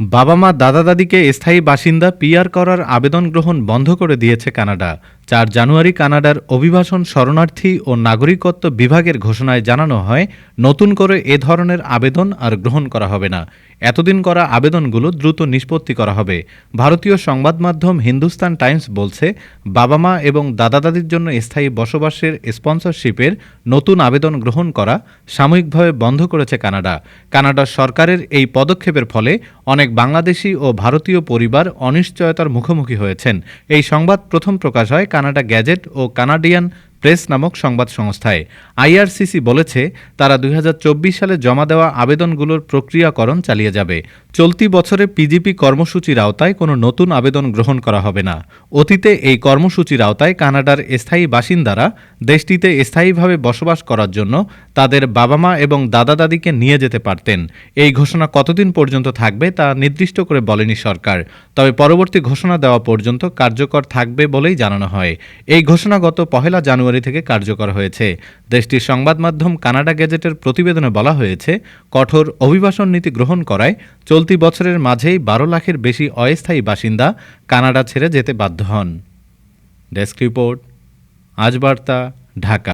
বাবা মা দাদা দাদিকে স্থায়ী বাসিন্দা পিআর করার আবেদন গ্রহণ বন্ধ করে দিয়েছে কানাডা। চার জানুয়ারি কানাডার অভিবাসন শরণার্থী ও নাগরিকত্ব বিভাগের ঘোষণায় জানানো হয়, নতুন করে এ ধরনের আবেদন আর গ্রহণ করা হবে না। এতদিন করা আবেদনগুলো দ্রুত নিষ্পত্তি করা হবে। ভারতীয় সংবাদ মাধ্যম হিন্দুস্তান টাইমস বলছে, বাবা মা এবং দাদা দাদির জন্য স্থায়ী বসবাসের স্পন্সরশিপের নতুন আবেদন গ্রহণ করা সাময়িকভাবে বন্ধ করেছে কানাডা। কানাডার সরকারের এই পদক্ষেপের ফলে অনেক বাংলাদেশি ও ভারতীয় পরিবার অনিশ্চয়তার মুখোমুখি হয়েছেন। এই সংবাদ প্রথম প্রকাশ হয় কানাডা গ্যাজেট ও কানাডিয়ান প্রেস নামক সংবাদ সংস্থায়। আইআরসিসি বলেছে, তারা দুই হাজার চব্বিশ সালে জমা দেওয়া আবেদনগুলোর প্রক্রিয়াকরণ চালিয়ে যাবে। চলতি বছরে পিজিপি কর্মসূচির আওতায় কোনো নতুন আবেদন গ্রহণ করা হবে না। অতীতে এই কর্মসূচির আওতায় কানাডার স্থায়ী বাসিন্দারা দেশটিতে স্থায়ীভাবে বসবাস করার জন্য তাদের বাবা মা এবং দাদা দাদিকে নিয়ে যেতে পারতেন। এই ঘোষণা কতদিন পর্যন্ত থাকবে তা নির্দিষ্ট করে বলেনি সরকার। তবে পরবর্তী ঘোষণা দেওয়া পর্যন্ত কার্যকর থাকবে বলেই জানানো হয়। এই ঘোষণা গত পহেলা জানুয়ারি থেকে কার্যকর হয়েছে। দেশটির সংবাদ মাধ্যম কানাডা গেজেটের প্রতিবেদনে বলা হয়েছে, কঠোর অভিবাসন নীতি গ্রহণ করায় চলতি বছরের মাঝেই বারো লাখের বেশি অস্থায়ী বাসিন্দা কানাডা ছেড়ে যেতে বাধ্য হন। ডেস্ক রিপোর্ট, আজ বার্তা, ঢাকা।